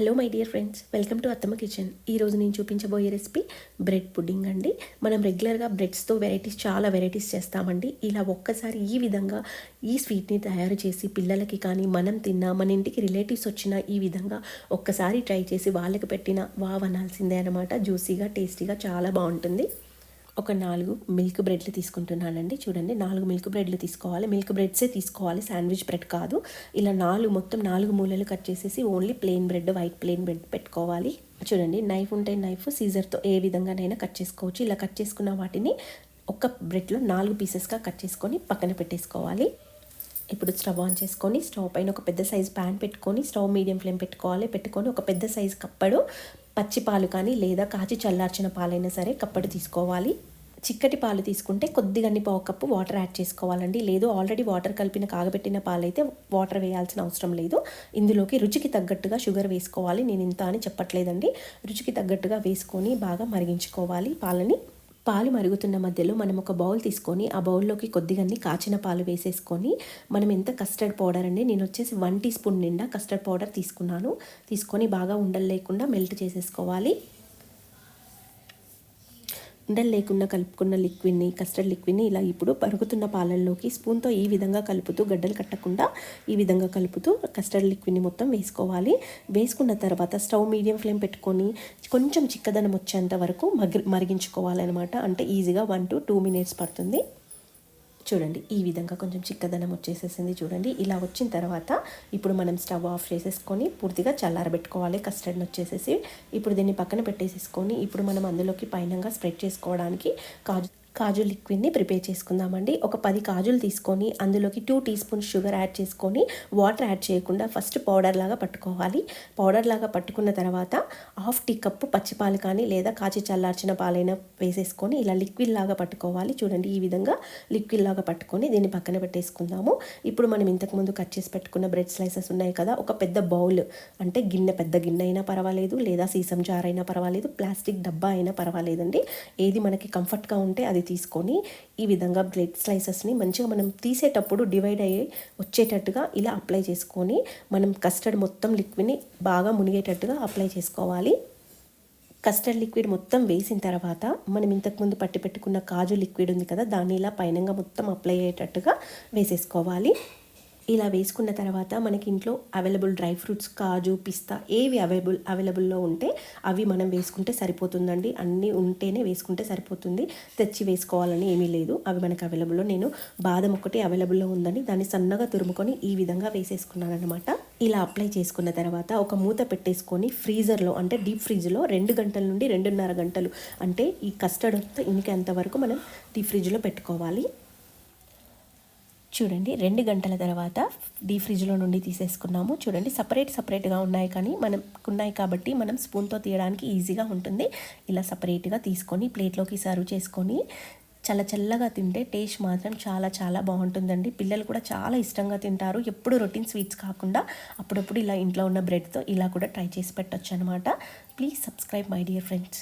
Hello my dear friends. Welcome to Attamma kitchen. ఈరోజు నేను చూపించబోయే రెసిపీ బ్రెడ్ పుడ్డింగ్ అండి. మనం రెగ్యులర్గా బ్రెడ్స్తో వెరైటీస్ చాలా వెరైటీస్ చేస్తామండి. ఇలా ఒక్కసారి ఈ విధంగా ఈ స్వీట్ని తయారు చేసి పిల్లలకి కానీ మనం తిన్నా మన ఇంటికి రిలేటివ్స్ వచ్చినా ఈ విధంగా ఒక్కసారి ట్రై చేసి వాళ్ళకి పెట్టిన వావ్ అనాల్సిందే అనమాట జ్యూసీగా టేస్టీగా చాలా బాగుంటుంది. ఒక నాలుగు మిల్క్ బ్రెడ్లు తీసుకుంటున్నానండి. చూడండి నాలుగు మిల్క్ బ్రెడ్లు తీసుకోవాలి. మిల్క్ బ్రెడ్సే తీసుకోవాలి శాండ్విచ్ బ్రెడ్ కాదు. ఇలా నాలుగు మొత్తం నాలుగు మూలలు కట్ చేసేసి only plain bread white plain bread పెట్టుకోవాలి. చూడండి నైఫ్ ఉంటే నైఫ్ సీజర్తో ఏ విధంగానైనా కట్ చేసుకోవచ్చు. ఇలా కట్ చేసుకున్న వాటిని ఒక బ్రెడ్లో నాలుగు పీసెస్గా కట్ చేసుకొని పక్కన పెట్టేసుకోవాలి. ఇప్పుడు స్టవ్ ఆన్ చేసుకొని స్టవ్ పైన ఒక పెద్ద సైజ్ ప్యాన్ పెట్టుకొని స్టవ్ మీడియం ఫ్లేమ్ పెట్టుకోవాలి. పెట్టుకొని ఒక పెద్ద సైజ్ కప్పడు. పచ్చి పాలు కానీ లేదా కాచి చల్లార్చిన పాలైనా సరే కప్పటి తీసుకోవాలి. చిక్కటి పాలు తీసుకుంటే కొద్దిగా పావు కప్పు వాటర్ యాడ్ చేసుకోవాలండి. లేదు ఆల్రెడీ వాటర్ కలిపిన కాగబెట్టిన పాలైతే వాటర్ వేయాల్సిన అవసరం లేదు. ఇందులోకి రుచికి తగ్గట్టుగా షుగర్ వేసుకోవాలి. నేను ఇంత అని చెప్పట్లేదండి. రుచికి తగ్గట్టుగా వేసుకొని బాగా మరిగించుకోవాలి పాలని. పాలు మరుగుతున్న మధ్యలో మనం ఒక బౌల్ తీసుకొని ఆ బౌల్లోకి కొద్దిగా కాచిన పాలు వేసేసుకొని మనం ఎంత కస్టర్డ్ పౌడర్ అండి నేను వచ్చేసి వన్ టీ స్పూన్ నిండా కస్టర్డ్ పౌడర్ తీసుకున్నాను. తీసుకొని బాగా ఉండలు లేకుండా మెల్ట్ చేసేసుకోవాలి. ఉండలు లేకుండా కలుపుకున్న లిక్విడ్ని కస్టర్డ్ లిక్విడ్ని ఇలా ఇప్పుడు పరుగుతున్న పాలల్లోకి స్పూన్తో ఈ విధంగా కలుపుతూ గడ్డలు కట్టకుండా ఈ విధంగా కలుపుతూ కస్టర్డ్ లిక్విడ్ని మొత్తం వేసుకోవాలి. వేసుకున్న తర్వాత స్టవ్ మీడియం ఫ్లేమ్ పెట్టుకొని కొంచెం చిక్కదనం వచ్చేంత వరకు మగ్గి మరిగించుకోవాలన్నమాట. అంటే ఈజీగా వన్ టు టూ మినిట్స్ పడుతుంది. చూడండి ఈ విధంగా కొంచెం చిక్కదనం వచ్చేసేసింది చూడండి. ఇలా వచ్చిన తర్వాత ఇప్పుడు మనం స్టవ్ ఆఫ్ చేసేసుకొని పూర్తిగా చల్లారబెట్టుకోవాలి కస్టర్డ్ని వచ్చేసేసి. ఇప్పుడు దీన్ని పక్కన పెట్టేసేసుకొని ఇప్పుడు మనం అందులోకి పైనంగా స్ప్రెడ్ చేసుకోవడానికి కాజు కాజు లిక్విడ్ని ప్రిపేర్ చేసుకుందామండి. ఒక పది కాజులు తీసుకొని అందులోకి two teaspoon sugar add చేసుకొని వాటర్ యాడ్ చేయకుండా ఫస్ట్ పౌడర్ లాగా పట్టుకోవాలి. పౌడర్ లాగా పట్టుకున్న తర్వాత హాఫ్ టీ కప్పు పచ్చిపాలు కానీ లేదా కాచి చల్లార్చిన పాలైనా వేసేసుకొని ఇలా లిక్విడ్ లాగా పట్టుకోవాలి. చూడండి ఈ విధంగా లిక్విడ్ లాగా పట్టుకొని దీన్ని పక్కన పెట్టేసుకుందాము. ఇప్పుడు మనం ఇంతకుముందు కట్ చేసి పెట్టుకున్న బ్రెడ్ స్లైసెస్ ఉన్నాయి కదా ఒక పెద్ద బౌల్ అంటే గిన్నె పెద్ద గిన్నె అయినా పర్వాలేదు లేదా సీసం జార్ అయినా పర్వాలేదు ప్లాస్టిక్ డబ్బా అయినా పర్వాలేదండి. ఏది మనకి కంఫర్ట్గా ఉంటే అది అది తీసుకొని ఈ విధంగా బ్రెడ్ స్లైసెస్ని మంచిగా మనం తీసేటప్పుడు డివైడ్ అయ్యి వచ్చేటట్టుగా ఇలా అప్లై చేసుకొని మనం కస్టర్డ్ మొత్తం లిక్విడ్ని బాగా మునిగేటట్టుగా అప్లై చేసుకోవాలి. కస్టర్డ్ లిక్విడ్ మొత్తం వేసిన తర్వాత మనం ఇంతకుముందు పట్టి పెట్టుకున్న కాజు లిక్విడ్ ఉంది కదా దాన్ని ఇలా పైనంగా మొత్తం అప్లై అయ్యేటట్టుగా వేసేసుకోవాలి. ఇలా వేసుకున్న తర్వాత మనకి ఇంట్లో అవైలబుల్ డ్రై ఫ్రూట్స్ కాజు పిస్తా ఏవి అవైలబుల్ అవైలబుల్లో ఉంటే అవి మనం వేసుకుంటే సరిపోతుందండి. అన్నీ ఉంటేనే వేసుకుంటే సరిపోతుంది. తెచ్చి వేసుకోవాలని ఏమీ లేదు. అవి మనకి అవైలబుల్లో. నేను బాదం ఒకటి అవైలబుల్లో ఉందని దాన్ని సన్నగా తురుముకొని ఈ విధంగా వేసేసుకున్నాను అనమాట ఇలా అప్లై చేసుకున్న తర్వాత ఒక మూత పెట్టేసుకొని ఫ్రీజర్లో అంటే డీప్ ఫ్రిడ్జ్లో రెండు గంటల నుండి రెండున్నర గంటలు అంటే ఈ కస్టర్డ్ అంతా ఇంకేంత వరకు మనం డీప్ ఫ్రిడ్జ్లో పెట్టుకోవాలి. చూడండి రెండు గంటల తర్వాత డీ ఫ్రిడ్జ్లో నుండి తీసేసుకున్నాము. చూడండి సపరేట్ సపరేట్గా ఉన్నాయి కానీ మనం ఉన్నాయి కాబట్టి మనం స్పూన్తో తీయడానికి ఈజీగా ఉంటుంది. ఇలా సపరేట్గా తీసుకొని ప్లేట్లోకి సర్వ్ చేసుకొని చల్ల చల్లగా తింటే టేస్ట్ మాత్రం చాలా చాలా బాగుంటుందండి. పిల్లలు కూడా చాలా ఇష్టంగా తింటారు. ఎప్పుడు రొటీన్ స్వీట్స్ కాకుండా అప్పుడప్పుడు ఇలా ఇంట్లో ఉన్న బ్రెడ్తో ఇలా కూడా ట్రై చేసి పెట్టచ్చు అనమాట please subscribe my dear friends.